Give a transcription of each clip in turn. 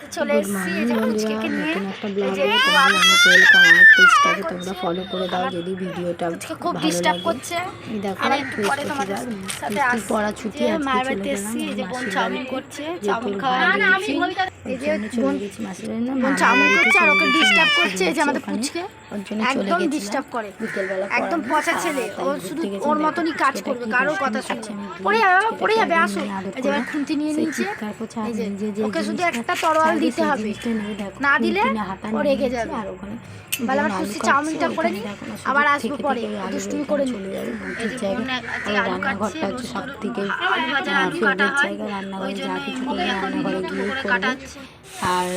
তো চলে এসেছি এই যে বন্ধুরা নিয়ে। একটা এই ব্লগে যে তোমাদের অনেক ওয়েলকাম আমার পেজটাকে তোমরা ফলো করে দাও যদি ভিডিওটা খুব ডিস্টার্ব করছে। এই দেখো আর একটু পরে তোমাদের সাথে আসছি পড়া ছুটি যে আজকে বাড়িতে এসেছি এই যে বোন চাউমিন করছে চাউমিন খাওয়া ভাই দিয়েছি এই যে বোন গেছি মাসির বাড়ি না বোন চাউমিন করছে আর ওকে ডিস্টার্ব করছে এই যে আমাদের পুচকে। ওর জন্য চলে একদম ডিস্টার্ব করে। একদম পচা ছেলে। ও শুধু ওর মতনই কাজ করবে কারোর কথা পড়ে যাবে পড়ে যাবে আসো। এই যে নিয়ে নিচ্ছে ওকে শুধু একটা তরোয়াল চাইবে দিতে হবে। না দিলে ও রেগে যাবে। আর ওখানে বেলা বোন খুশি চাউমিনটা করে নিই, আবার আসব পরে, দুষ্টুমি করে চলে যাবে রান্নাঘরটা হচ্ছে সব থেকে ফেভারিট জায়গা রান্নাঘরে যা কিছু করে রান্নাঘরে গিয়ে আর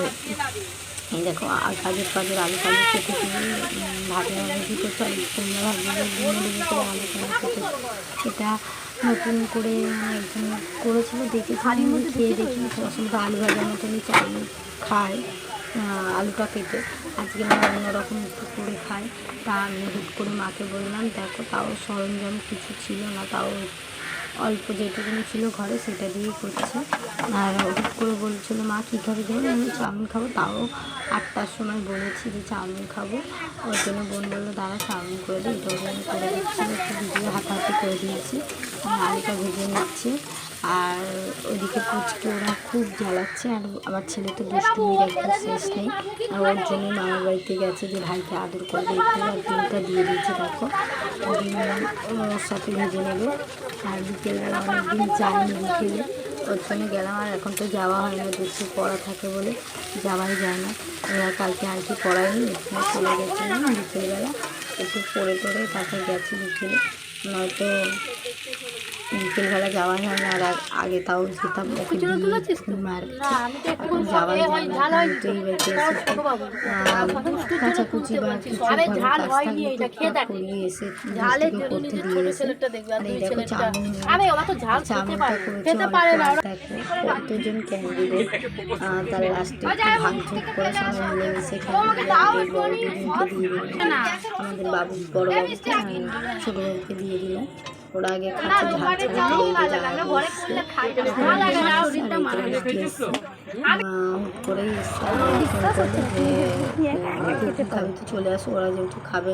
এই দেখো আর কাজের কাজের আলু ফালু কেটে ভাজা ভাজি করছে আর তোমরা ভাববে যে মুড়ি করে আলু ফালু কেটে এটা নতুন করে মানে একজন করেছিল দেখেছি খেয়ে দেখি তো আলু ভাজার মতনই চাউমিন খায় আলুটা কেটে। আজকে না অন্যরকম একটু করে খায়। তা আমি হুট করে মাকে বললাম দেখো তাও সরঞ্জাম কিছু ছিল না তাও অল্প যেটুকুনি ছিল ঘরে সেটা দিয়েই করছে। আর হুট করে বলছিলো, মা, কী খাবে আমি চাউমিন খাব। তাও আটটার সময় বলেছি যে, চাউমিন খাব। ওর জন্য বোন বলল, দাঁড়া, চাউমিন করে দিই। এটা করে দিচ্ছি, একটু ভিজিয়ে হাতাহাতি করে দিয়েছি। আলুটা ভেজে নিচ্ছি। আর ওইদিকে পুচকে, ওরা খুব জ্বালাচ্ছে আর আমার ছেলে তো দুষ্টুমির একদম শেষ নেই। আর ওর জন্যই মামার বাড়িতে গেছে যে, ভাইকে আদর করবে আর ডিমটা দিয়ে দিয়েছে, দেখো। ওর সাথে ভেজে নেবে। আর বিকেলবেলা অনেকদিন যাইনি বিকেলে। ওর জন্য গেলাম আর এখন তো যাওয়া হয় না দুষ্টু পড়া থাকে বলে যাওয়াই যায় না। এবার কালকে আন্টি পড়ায়নি, এখানে চলে গেছিলাম বিকেলবেলা। একটু পড়ে টড়ে তারপর গেছে বিকেলে। নয়তো বিকেলবেলা যাওয়া হয় না আর আগ- আগে তাও যেতাম ওকে যাওয়াই হয় না আহ, বা কিছু এসে করতে দিয়ে এসে আর এই দেখো চাউমিন চাউমিনটা করেছে কতজন ক্যান্ডিডেট তার লাস্টে একটু ভাঙচুর করে সবাই আমাদের দিয়ে দিল। আমাদের বাবু বড় বাবুকে বাবুকে দিয়ে দিলাম ওরা আগে খাচ্ছে করেই এসছে যে খাবে তো চলে আসো ওরা যেহেতু খাবে।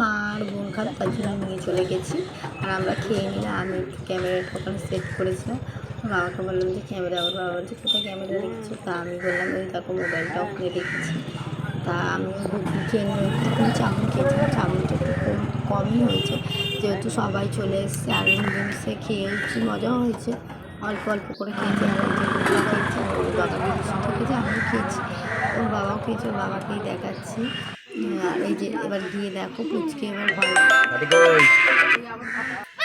মা আর বোন খাবে তার জন্য নিয়ে চলে গেছি। আর আমরা খেয়ে নিলাম আমি একটু ক্যামেরাটা ওখানে সেট করেছিলাম। বাবাকে বললাম যে ক্যামেরা আমার বাবা বলছে কোথায় ক্যামেরা রেখেছো তা আমি বললাম ওই দেখো মোবাইলটা ওখানে রেখেছি। তা আমি খেয়ে নিয়ে চাউমিন খেয়েছিলাম চাউমিনটা একটু কম কমই হয়েছে যেহেতু সবাই চলে এসছে আর মিলেমিশে খেয়েছি মজাও হয়েছে। অল্প অল্প করে খেয়েছি আর খেয়েছি আর ওর বাবা খেয়েছি আমিও খেয়েছি। ওর বাবাও খেয়েছে ওর বাবাকেই দেখাচ্ছি। আর এই যে এবার গিয়ে দেখো পুচকে এবার ভয়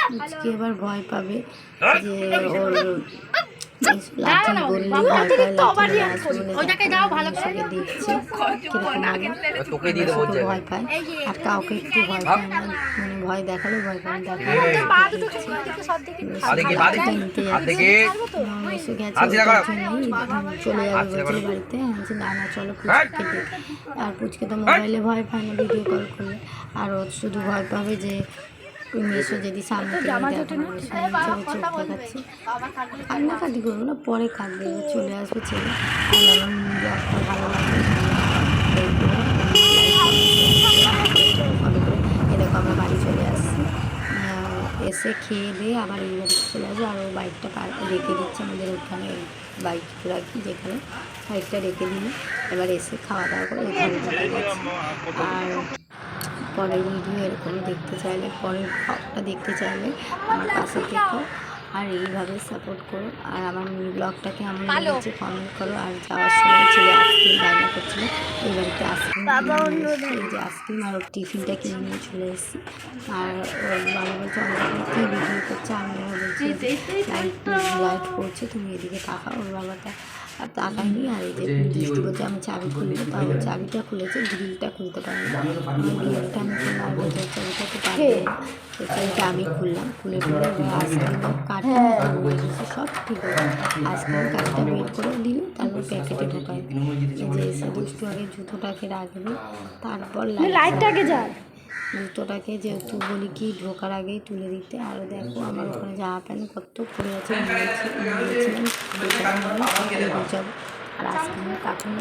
পুচকে এবার ভয় পাবে যে ওর দেখছি ভয় পায় আর কাউকে একটু ভয় পায় না। মানে ভয় দেখালে ভয় আদিকে। যাচ্ছে। এসে গেছে জন্যই চলে যাবে বাড়িতে। না না চলো পুচকে দেখি আর পুচকে তো মোবাইলে ভয় পায় না ভিডিও কল করলে আর ও শুধু ভয় পাবে যে তুমি এসো যদি সামনে দেখাচ্ছি। কান্নাকাটি করব না পরে কাঁদবে। চলে আসবে ছেলে। ভালো লাগবে এরকম আমরা বাড়ি চলে আসছি। এসে খেয়ে দিয়ে আবার এই বাড়িতে চলে আসব। আর ও বাইকটা পার রেখে দিচ্ছে আমাদের ওখানে বাইক রাখি যেখানে। বাইকটা রেখে দিই এবার এসে খাওয়া দাওয়া করে এখানে চলে গেছি আর পরের ভিডিও এরকম দেখতে চাইলে, পরের ব্লগটা দেখতে চাইলে আমার পাশে থেকো। আর এইভাবে সাপোর্ট করো আর আমার ব্লগটাকে আমার লেগেছে কমেন্ট করো। আর যাওয়ার সময় ছেলে আইসক্রিম বায়না করছিল এই বাড়িতে আইসক্রিম যে আইসক্রিম আর ওর টিফিনটা কিনে নিয়ে চলে এসেছি। আর ওর বাবা বলছে অনেক কী ভিডিও করছে? আমি ওর বলছি লাইট লাইট পড়ছে তুমি এদিকে তাকাও। ওর বাবাটা আর তাকায়নি। আর এই যে দৃষ্টি করছে আমি চাবি খুলবো। তাও চাবিটা খুলেছে গ্রিলটা খুলতে পারিনি গ্রিলটা আমি চাবিটা তো পারবে তো আমি খুললাম খুলে টুলে আইসক্রিমের কাঠটা সব ঠিক হলো আইসক্রিমের কাঠটা বের করে দিল তারপর প্যাকেটে ঢোকাই যে এসে দুষ্টু আগে জুতোটাকে রাখবে তারপর লাইটটাকে যায় জুতোটাকে যেহেতু বলি কি ঢোকার আগেই তুলে দিতে আর দেখো আমার ওখানে জামা প্যান্ট কত পড়ে আছে আর আইসক্রিমের কার্টুন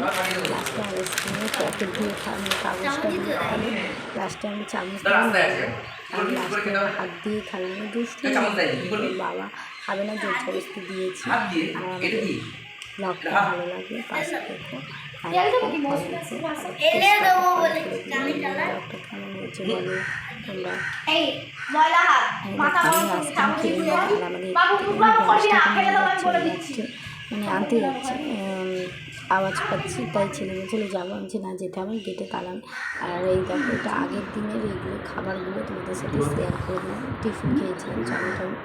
লাস্টে আইসক্রিমের প্যাকেট দিয়ে খাওয়ানো কাগজটা দিয়ে খাওয়ানো লাস্টে আমি চামচ দিয়ে আর লাস্টে হাত দিয়ে খাওয়ানো দুষ্টু ওর বাবা খাবে না জোর জবরদস্তি দিয়েছি। আর ব্লগটা ভালো লাগলে পাশে দেখো ব্লগটা কেমন হয়েছে বলো তোমরা। এই ময়লা হাত মাথা আমি গরম আইসক্রিম খেয়ে নিই আর আমাদের বাবু একটু উঠাও করি না, গ্যাসটা ফেলে কমে দেবো, আমি বলে যাচ্ছে, দিচ্ছি। মানে আনতে যাচ্ছে। আওয়াজ পাচ্ছি, তাই ছেলে বলছিলো যাব। আমি যে না, যেতে হবে, গেটে তালাম আর এই দেখো, এটা আগের দিনের এইগুলো খাবারগুলো তোমাদের সাথে শেয়ার করলাম। টিফিন খেয়েছিলাম চাউমিন টালু